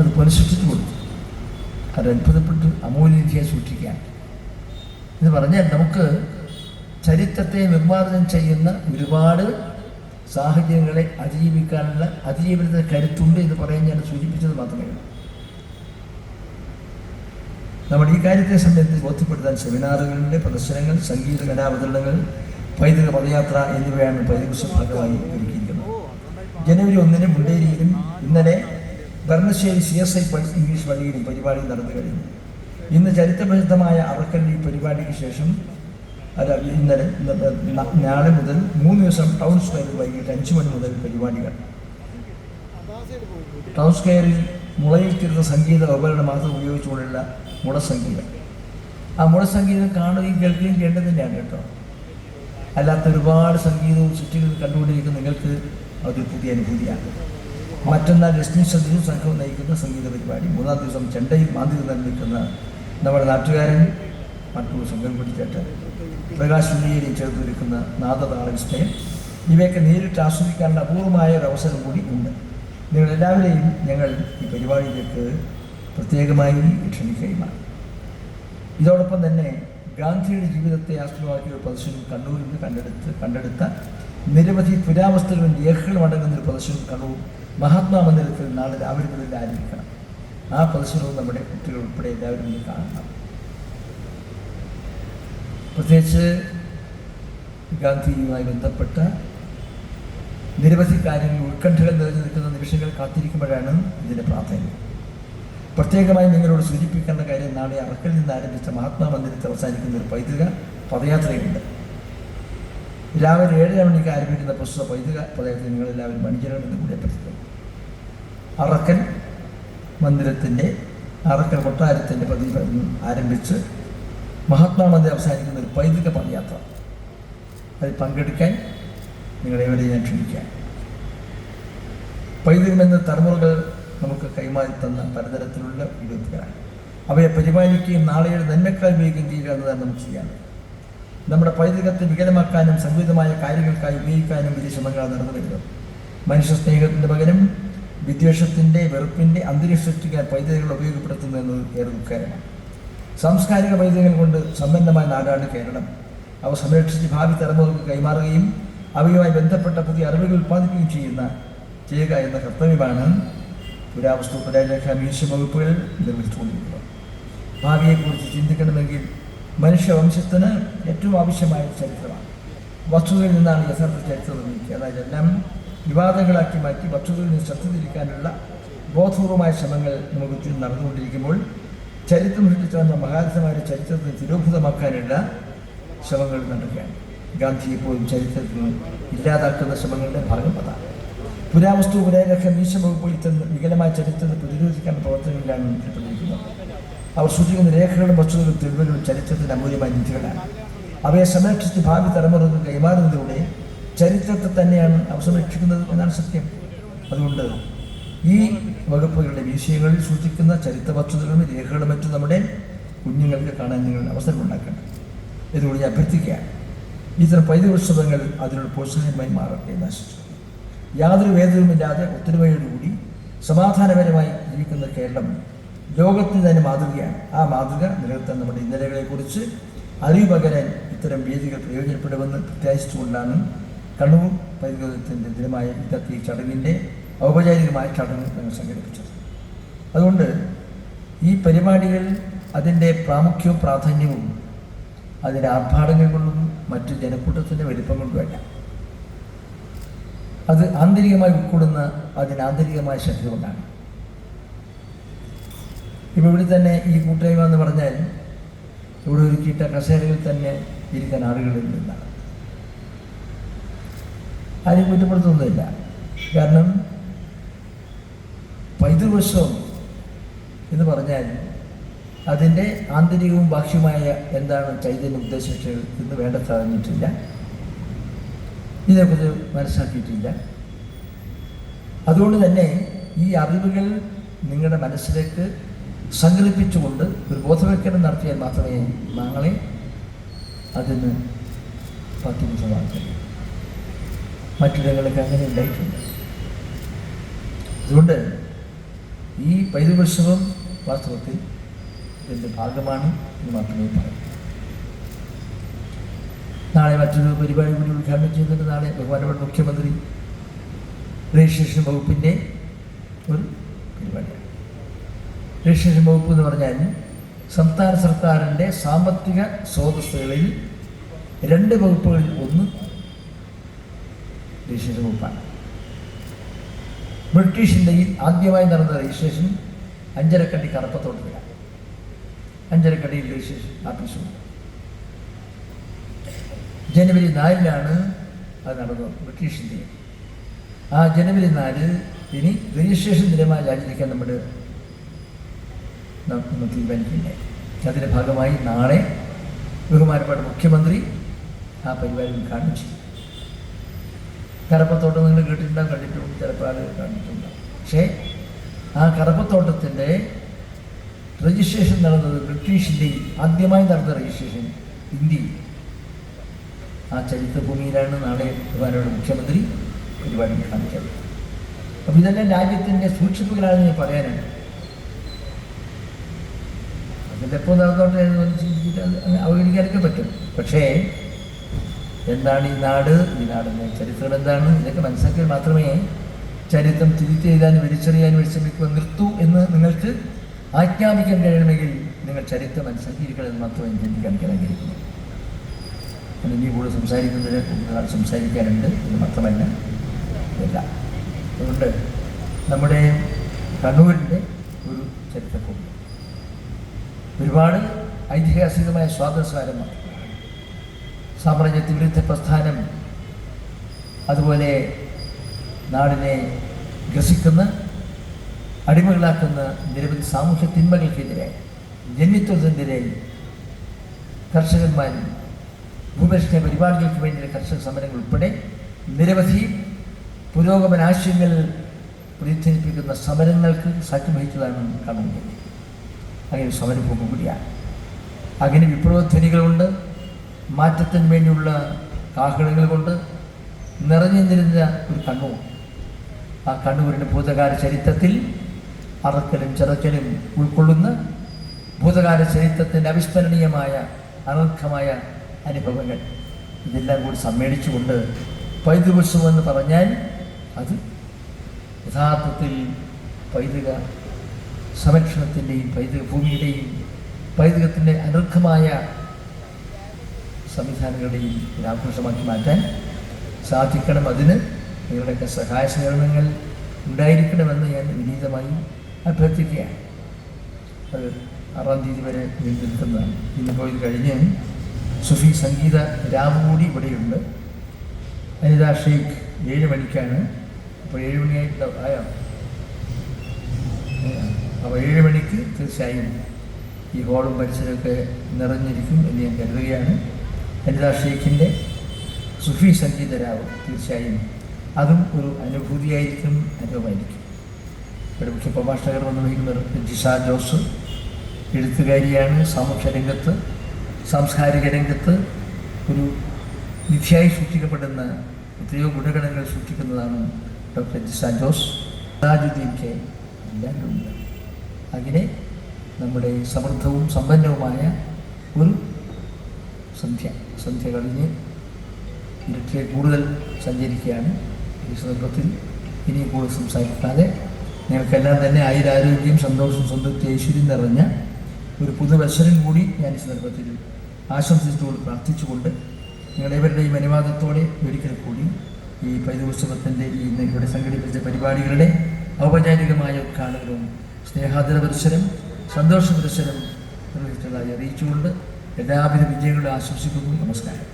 അത് പുനഃസൃഷ്ടിച്ചു കൊടുത്തു അത് അത്ഭുതപ്പെട്ട് അമൂല്യനിധിയെ സൂക്ഷിക്കാൻ എന്ന് പറഞ്ഞാൽ നമുക്ക് ചരിത്രത്തെ നിർമ്മാർജനം ചെയ്യുന്ന ഒരുപാട് സാഹചര്യങ്ങളെ അതിജീവിക്കാനുള്ള അതിജീവനത്തിന് കരുത്തുണ്ട് എന്ന് പറയാൻ ഞാൻ സൂചിപ്പിച്ചത് മാത്രമേ ഉള്ളൂ. നമ്മൾ ഈ കാര്യത്തെ സംബന്ധിച്ച് ബോധ്യപ്പെടുത്താൻ സെമിനാറുകളുടെ പ്രദർശനങ്ങൾ സംഗീത കലാവതരണങ്ങൾ പൈതൃക പദയാത്ര എന്നിവയാണ് പൈതൃക ഭാഗമായി ഒരുക്കിയിരിക്കുന്നത്. ജനുവരി ഒന്നിന് മുണ്ടേരിയിലും ഇന്നലെ Bharanasseri C S I English പള്ളിയിലും പരിപാടി നടന്നു കഴിഞ്ഞു. ഇന്ന് ചരിത്രപ്രസിദ്ധമായ അറക്കല്ലി പരിപാടിക്ക് ശേഷം അല്ല ഇന്നലെ ഇന്ന് നാളെ മുതൽ മൂന്ന് ദിവസം ടൗൺ സ്ക്വയറിൽ വൈകിട്ട് അഞ്ച് മണി മുതൽ പരിപാടികൾ ടൗൺ സ്ക്വയറിൽ മുളയിൽ സംഗീത ഉപകരണം മാത്രം ഉപയോഗിച്ചുകൊണ്ടുള്ള മുളസംഗീതം ആ മുളസംഗീതം കാണുകയും കേൾക്കുകയും ചെയ്യേണ്ടത് തന്നെയാണ് കേട്ടോ. അല്ലാത്ത ഒരുപാട് സംഗീതവും സൃഷ്ടികളും കണ്ടുകൊണ്ടിരിക്കുന്ന നിങ്ങൾക്ക് അതൊരു പുതിയ അനുഭൂതിയാണ്. മറ്റന്നാൾ ലക്ഷ്മി സന്ധ്യയും സംഘം നയിക്കുന്ന സംഗീത പരിപാടി. മൂന്നാം ദിവസം ചെണ്ടയിൽ മാന്തി നിർമ്മിക്കുന്ന നമ്മുടെ നാട്ടുകാരൻ മറ്റൊരു സംഘം പിടിച്ചിട്ട് പ്രകാശ് ഉണ്ണിയേയും ചേർത്തിരിക്കുന്ന നാദതാള വിസ്മയം ഇവയൊക്കെ നേരിട്ട് ആസ്വദിക്കാനുള്ള അപൂർവമായ ഒരു അവസരം കൂടി ഉണ്ട്. നിങ്ങളെല്ലാവരെയും ഞങ്ങൾ ഈ പരിപാടിയിലേക്ക് പ്രത്യേകമായി ക്ഷണിക്കുകയുമാണ്. ഇതോടൊപ്പം തന്നെ ഗാന്ധിയുടെ ജീവിതത്തെ ആസ്പദമാക്കിയ ഒരു പ്രദർശനം കണ്ണൂരിൽ നിന്ന് കണ്ടെടുത്ത് കണ്ടെടുത്ത നിരവധി പുരാവസ്തുക്കളും രേഖകളും അടങ്ങുന്ന ഒരു പ്രദർശനം കണ്ണൂർ മഹാത്മാ മന്ദിരത്തിൽ നാളെ രാവിലെ മുതൽ ആരംഭിക്കണം. ആ പ്രദർശനവും നമ്മുടെ കുട്ടികൾ ഉൾപ്പെടെ എല്ലാവരും ഇന്ന് കാണണം. പ്രത്യേകിച്ച് ഗാന്ധിയുമായി ബന്ധപ്പെട്ട നിരവധി കാര്യങ്ങൾ ഉത്കണ്ഠകൾ നിറഞ്ഞു നിൽക്കുന്ന നിമിഷങ്ങൾ കാത്തിരിക്കുമ്പോഴാണ് ഇതിന്റെ പ്രാധാന്യം. പ്രത്യേകമായി നിങ്ങളോട് സൂചിപ്പിക്കേണ്ട കാര്യം നാളെ അറക്കൽ നിന്ന് ആരംഭിച്ച മഹാത്മാ മന്ദിരത്തിൽ അവസാനിക്കുന്ന ഒരു പൈതൃക പദയാത്രയുണ്ട്. രാവിലെ ഏഴര മണിക്ക് ആരംഭിക്കുന്ന പ്രസ്തുത പൈതൃക പ്രദേശത്ത് നിങ്ങൾ എല്ലാവരും മണിചരണമെന്ന് കൂടി അഭ്യർത്ഥിക്കുന്നു. അറക്കൽ മന്ദിരത്തിന്റെ അറക്കൽ കൊട്ടാരത്തിന്റെ പതി ആരംഭിച്ച് മഹാത്മാ മന്ദിരം അവസാനിക്കുന്ന ഒരു പൈതൃക പദയാത്ര. അതിൽ പങ്കെടുക്കാൻ നിങ്ങളെവരെ ഞാൻ ക്ഷണിക്കാം. പൈതൃകമെന്ന തലമുറകൾ നമുക്ക് കൈമാറി തന്ന പലതരത്തിലുള്ള വിടുതലാണ് അവയെ പരിപാലിക്കുകയും നാളെയുടെ നന്മക്കാൽ ഉപയോഗിക്കുകയും ചെയ്യുക എന്നതാണ് നമുക്ക് ചെയ്യാറ് നമ്മുടെ പൈതൃകത്തെ വികലമാക്കാനും സംഗീതമായ കാര്യങ്ങൾക്കായി ഉപയോഗിക്കാനും വലിയ ശ്രമങ്ങളാണ് നടന്നു വരുന്നത്. മനുഷ്യ സ്നേഹത്തിന്റെ പകരം വിദ്വേഷത്തിന്റെ വെറുപ്പിന്റെ അന്തരീക്ഷം സൃഷ്ടിക്കാൻ പൈതൃകങ്ങൾ ഉപയോഗപ്പെടുത്തുന്നതെന്നത് ഏറെ ദുഃഖകരമാണ്. സാംസ്കാരിക പൈതൃകങ്ങൾ കൊണ്ട് സമ്പന്നമായ നാടാണ് കേരളം. അവ സംരക്ഷിച്ച് ഭാവി തലമുറകൾക്ക് കൈമാറുകയും അവയുമായി ബന്ധപ്പെട്ട പുതിയ അറിവുകൾ ഉൽപ്പാദിപ്പിക്കുകയും ചെയ്യുന്ന ചെയ്യുക എന്ന കർത്തവ്യമാണ് പുരാവസ്തു പുരാരേഖ മ്യൂസിയം വകുപ്പുകൾ നിർവഹിച്ചുകൊണ്ടിരിക്കുന്നത് ഭാവിയെക്കുറിച്ച് ചിന്തിക്കണമെങ്കിൽ മനുഷ്യവംശത്തിന് ഏറ്റവും ആവശ്യമായ ചരിത്രമാണ്. വസ്തുതയിൽ നിന്നാണ് യഥാർത്ഥ ചരിത്രം നിർമ്മിക്കുക. അതായത് എല്ലാം വിവാദങ്ങളാക്കി മാറ്റി വസ്തുതയിൽ നിന്ന് ശ്രദ്ധ തിരിക്കാനുള്ള ബോധപൂർവമായ ശ്രമങ്ങൾ നമുക്ക് ചുറ്റും നടന്നുകൊണ്ടിരിക്കുമ്പോൾ ചരിത്രം സൃഷ്ടിച്ച വന്ന മഹാരഥമാരുടെ ചരിത്രത്തെ തിരോഭൂതമാക്കാനുള്ള ശ്രമങ്ങൾ നടക്കുകയാണ്. ഗാന്ധിയെ പോലും ചരിത്രത്തിൽ ഇല്ലാതാക്കുന്ന ശ്രമങ്ങളുടെ ഭാഗം അതാണ്. പുരാവസ്തു പുരാരേഖ മീശ വകുപ്പ് വികലമായ ചരിത്രത്തെ പ്രതിരോധിക്കാൻ പ്രവർത്തനങ്ങളിലാണ് ഏർപ്പെട്ടിരിക്കുന്നത് അവർ സൂചിക്കുന്ന രേഖകളും വസ്തുതകൾ തെളിവുകളും ചരിത്രത്തിന്റെ അമൂല്യമായ നിധികളാണ്. അവയെ സംരക്ഷിച്ച് ഭാവി തലമുറകൾ കൈമാറുന്നതിലൂടെ ചരിത്രത്തെ തന്നെയാണ് അവർ സംരക്ഷിക്കുന്നത് എന്നാണ് സത്യം. അതുകൊണ്ട് ഈ വകുപ്പുകളുടെ വിഷയങ്ങളിൽ സൂക്ഷിക്കുന്ന ചരിത്ര വസ്തുതകളും രേഖകളും മറ്റും നമ്മുടെ കുഞ്ഞുങ്ങൾക്ക് കാണാൻ നിങ്ങൾ അവസരം ഉണ്ടാക്കണം. ഇതുകൂടി ഞാൻ അഭ്യർത്ഥിക്കുകയാണ്. ഇത്തരം പൈതൃക ഉത്സവങ്ങൾ അതിനുള്ള പ്രോത്സാഹനമായി മാറട്ടെ എന്ന് ആശിച്ചു യാതൊരു വേദനവുമില്ലാതെ ഒത്തൊരുമയോടുകൂടി സമാധാനപരമായി ജീവിക്കുന്ന കേരളം ലോകത്തിന് തന്നെ മാതൃകയാണ്. ആ മാതൃക നിലനിർത്താൻ നമ്മുടെ ഇന്നലകളെക്കുറിച്ച് അറിവ് പകരാൻ ഇത്തരം വേദികൾ പ്രയോജനപ്പെടുമെന്ന് പ്രത്യാശിച്ചുകൊണ്ടാണ് കണ്ണൂർ പൈതൃകത്തിന്റെ ദിനമായ ഇന്നത്തെ ഈ ചടങ്ങിന്റെ ഔപചാരികമായ ചടങ്ങ് ഞങ്ങൾ സംഘടിപ്പിച്ചത്. അതുകൊണ്ട് ഈ പരിപാടികൾ അതിന്റെ പ്രാമുഖ്യവും പ്രാധാന്യവും അതിന്റെ ആർഭാടങ്ങൾ കൊണ്ടും മറ്റു ജനക്കൂട്ടത്തിന്റെ വലിപ്പം കൊണ്ടുമല്ല അത് ആന്തരികമായി ഉൾക്കൊള്ളുന്ന അതിന് ആന്തരികമായ ശ്രദ്ധ കൊണ്ടാണ്. ഇപ്പോൾ ഇവിടെ തന്നെ ഈ കൂട്ടായ്മ എന്ന് പറഞ്ഞാൽ ഇവിടെ ഒരുക്കിയിട്ട കസേരയിൽ തന്നെ ഇരിക്കാൻ നിന്നാണ് ആരെയും കുറ്റപ്പെടുത്തുന്നില്ല കാരണം പൈതൃകോത്സവം എന്ന് പറഞ്ഞാൽ അതിന്റെ ആന്തരികവും ബാഹ്യവുമായ എന്താണ് ചൈതന്യ ഉദ്ദേശിച്ചത് എന്ന് വേണ്ട തന്നിട്ടില്ല ഇതേക്കുറിച്ച് മനസ്സിലാക്കിയിട്ടില്ല. അതുകൊണ്ട് തന്നെ ഈ അറിവുകൾ നിങ്ങളുടെ മനസ്സിലേക്ക് സങ്കല്പിച്ചുകൊണ്ട് ഒരു ബോധവൽക്കരണം നടത്തിയാൽ മാത്രമേ നാളെ അതിന് പത്തിനിസമാക്കാൻ കഴിയൂ മറ്റിടങ്ങളിലൊക്കെ അങ്ങനെ ഉണ്ടായിട്ടുണ്ട്. അതുകൊണ്ട് ഈ പൈതൃകോത്സവം വാസ്തവത്തിൽ ഇതിന്റെ ഭാഗമാണ് എന്ന് മാത്രമേ പറയൂ. നാളെ മറ്റൊരു പരിപാടി കൂടി ഉദ്ഘാടനം ചെയ്യുന്നുണ്ട്. നാളെ ബഹുമാനപ്പെട്ട മുഖ്യമന്ത്രി രജിസ്ട്രേഷൻ വകുപ്പിന്റെ ഒരു പരിപാടിയാണ്. രജിസ്ട്രേഷൻ വകുപ്പ് എന്ന് പറഞ്ഞാൽ സംസ്ഥാന സർക്കാരിന്റെ സാമ്പത്തിക സ്രോതസ്സുകളിൽ രണ്ട് വകുപ്പുകളിൽ ഒന്ന് രജിസ്ട്രേഷൻ വകുപ്പാണ്. ബ്രിട്ടീഷ് ഇന്ത്യയിൽ ആദ്യമായി നടന്ന രജിസ്ട്രേഷൻ അഞ്ചരക്കണ്ടി കടപ്പത്തോട്ടത്തിലാണ് അഞ്ചരക്കണ്ടിയിൽ രജിസ്ട്രേഷൻ ആഫീസുണ്ട് ജനുവരി നാലിലാണ് അത് നടന്നത് ബ്രിട്ടീഷിന്റെ ആ ജനുവരി നാല് ഇനി രജിസ്ട്രേഷൻ ദിനമായി ആചരിക്കാൻ നമ്മുടെ നാം തീരുമാനിക്കുന്നത് അതിന്റെ ഭാഗമായി നാളെ ബഹുമാനപ്പെട്ട മുഖ്യമന്ത്രി ആ പരിപാടി ഉദ്ഘാടനം ചെയ്യും കറപ്പത്തോട്ടം നിങ്ങൾ കേട്ടിട്ടുണ്ടാവും കണ്ടിട്ടുണ്ട് ചിലപ്പോൾ ആളുകൾ കണ്ടിട്ടുണ്ടാവും പക്ഷേ ആ കറപ്പത്തോട്ടത്തിന്റെ രജിസ്ട്രേഷൻ നടന്നത് ബ്രിട്ടീഷിന്റെയും ആദ്യമായി നടന്ന രജിസ്ട്രേഷൻ ഇന്ത്യയിൽ. ആ ചരിത്രഭൂമിയിലാണ് നാളെ ബഹുമാനോട് മുഖ്യമന്ത്രി പരിപാടി കാണിച്ചത്. അപ്പം ഇതെല്ലാം രാജ്യത്തിന്റെ സൂക്ഷിപ്പുകളാണെന്ന് ഞാൻ പറയാനാണ്. അതിലെപ്പോൾ നടന്നോട്ടെ എന്ന് ചിന്തിച്ചിട്ട് അവഗണിക്കാനൊക്കെ പറ്റും. പക്ഷേ എന്താണ് ഈ നാട്? ഈ നാടിന്റെ ചരിത്രം എന്താണ്? ഇതൊക്കെ മനസ്സിലാക്കിയാൽ മാത്രമേ ചരിത്രം തിരുത്തി എഴുതാനും വലിച്ചെറിയാനും വിളിച്ചു നിർത്തൂ എന്ന് നിങ്ങൾക്ക് ആജ്ഞാപിക്കാൻ കഴിയണമെങ്കിൽ നിങ്ങൾ ചരിത്രം മനസ്സിലാക്കിയിരിക്കണമെന്ന് മാത്രമേ ചിന്തിക്കാൻ ആഗ്രഹിക്കുന്നു ഇനി കൂടെ സംസാരിക്കുന്നതിന് കൂടുതൽ സംസാരിക്കാനുണ്ട് ഇത് മാത്രമല്ല അതുകൊണ്ട് നമ്മുടെ കണ്ണൂരിന്റെ ഒരു ചരിത്രഭൂമി ഒരുപാട് ഐതിഹാസികമായ സ്വാതന്ത്ര്യസാരമാണ് സാമ്രാജ്യത്വ വിരുദ്ധ പ്രസ്ഥാനം അതുപോലെ നാടിനെ ഗ്രസിക്കുന്ന അടിമകളാക്കുന്ന നിരവധി സാമൂഹ്യ തിന്മകൾക്കെതിരെ ജന്മിത്വത്തിനെതിരെ കർഷകന്മാരും ഭൂപരിഷ്കരണ പരിപാടികൾക്ക് വേണ്ടിയുള്ള കർഷക സമരങ്ങൾ ഉൾപ്പെടെ നിരവധി പുരോഗമനാശയങ്ങൾ പ്രതിധ്വനിപ്പിക്കുന്ന സമരങ്ങൾക്ക് സാക്ഷ്യം വഹിച്ചതാണ് കാണുന്നത് അങ്ങനെ സമരഭൂമി കൂടിയാണ്. അങ്ങനെ വിപ്ലവധ്വനികളുണ്ട് മാറ്റത്തിന് വേണ്ടിയുള്ള കാഹളങ്ങൾ കൊണ്ട് നിറഞ്ഞു നിരുന്ന ഒരു കണ്ണൂർ ആ കണ്ണൂരിന്റെ ഭൂതകാല ചരിത്രത്തിൽ അറക്കലും ചിറക്കലും ഉൾക്കൊള്ളുന്ന ഭൂതകാല ചരിത്രത്തിന്റെ അവിസ്മരണീയമായ അനർഘമായ അനുഭവങ്ങൾ. ഇതെല്ലാം കൂടി സമ്മേളിച്ചുകൊണ്ട് പൈതൃകോത്സവം എന്ന് പറഞ്ഞാൽ അത് യഥാർത്ഥത്തിൽ പൈതൃക സംരക്ഷണത്തിന്റെയും പൈതൃക ഭൂമിയുടെയും പൈതൃകത്തിന്റെ അനർഘമായ സംവിധാനങ്ങളുടെയും ഒരാഘോഷമാക്കി മാറ്റാൻ സാധിക്കണം. അതിന് നിങ്ങളുടെയൊക്കെ സഹായ സഹകരണങ്ങൾ ഉണ്ടായിരിക്കണമെന്ന് ഞാൻ വിനീതമായി അഭ്യർത്ഥിക്കുകയാണ്. അത് ആറാം തീയതി വരെ നീണ്ടു ഇന്നിപ്പോൾ ഇത് കഴിഞ്ഞ് സുഫി സംഗീത രാവ് കൂടി ഇവിടെയുണ്ട്. അനിത ഷെയ്ഖ് ഏഴ് മണിക്കാണ്. അപ്പോൾ ഏഴ് മണിയായിട്ട് ആയോ അപ്പോൾ ഏഴ് മണിക്ക് തീർച്ചയായും ഈ ഹോളും പരിസരമൊക്കെ നിറഞ്ഞിരിക്കും എന്ന് ഞാൻ കരുതുകയാണ്. അനിത ഷെയ്ഖിന്റെ സുഫി സംഗീതരാവും തീർച്ചയായും അതും ഒരു അനുഭൂതിയായിരിക്കും അനുഭവമായിരിക്കും. ഇവിടെ മുഖ്യ പ്രഭാഷകർ വന്ന് വഹിക്കുന്നത് ജിഷ ജോസ് എഴുത്തുകാരിയാണ് സാമൂഹ്യ രംഗത്ത് സാംസ്കാരിക രംഗത്ത് ഒരു വിധിയായി സൂക്ഷിക്കപ്പെടുന്ന എത്രയോ ഗുണഗണങ്ങൾ സൂക്ഷിക്കുന്നതാണ് ഡോക്ടർ ജിസ ജോസ്. താജുദ്ദീൻ കെ. എല്ലാവരും അങ്ങനെ നമ്മുടെ സമൃദ്ധവും സമ്പന്നവുമായ ഒരു സന്ധ്യ. സന്ധ്യ കഴിഞ്ഞ് ഇരുട്ടിലെ കൂടുതൽ സഞ്ചരിക്കുകയാണ്. ഈ സന്ദർഭത്തിൽ ഇനി കൂടുതൽ സംസാരിക്കാതെ നിങ്ങൾക്കെല്ലാം തന്നെ ആയുരാരോഗ്യം സന്തോഷം സംതൃപ്തി ഐശ്വര്യം നിറഞ്ഞ ഒരു പുതുവത്സരം കൂടി ഞാൻ ഈ സന്ദർഭത്തിൽ ആശംസിച്ചുകൊണ്ട് പ്രാർത്ഥിച്ചുകൊണ്ട് നിങ്ങളേവരുടെയും അനുവാദത്തോടെ ഒരിക്കൽ കൂടി ഈ പൈതൃകോത്സവത്തിന്റെ ഈ ഇവിടെ സംഘടിപ്പിച്ച പരിപാടികളുടെ ഔപചാരികമായ ഉദ്ഘാടനവും സ്നേഹാദര പരിസരം സന്തോഷ പ്രദർശനം നിർവഹിച്ചതായി അറിയിച്ചുകൊണ്ട് എല്ലാവിധ വിജയങ്ങളും ആശംസിക്കുന്നു. നമസ്കാരം.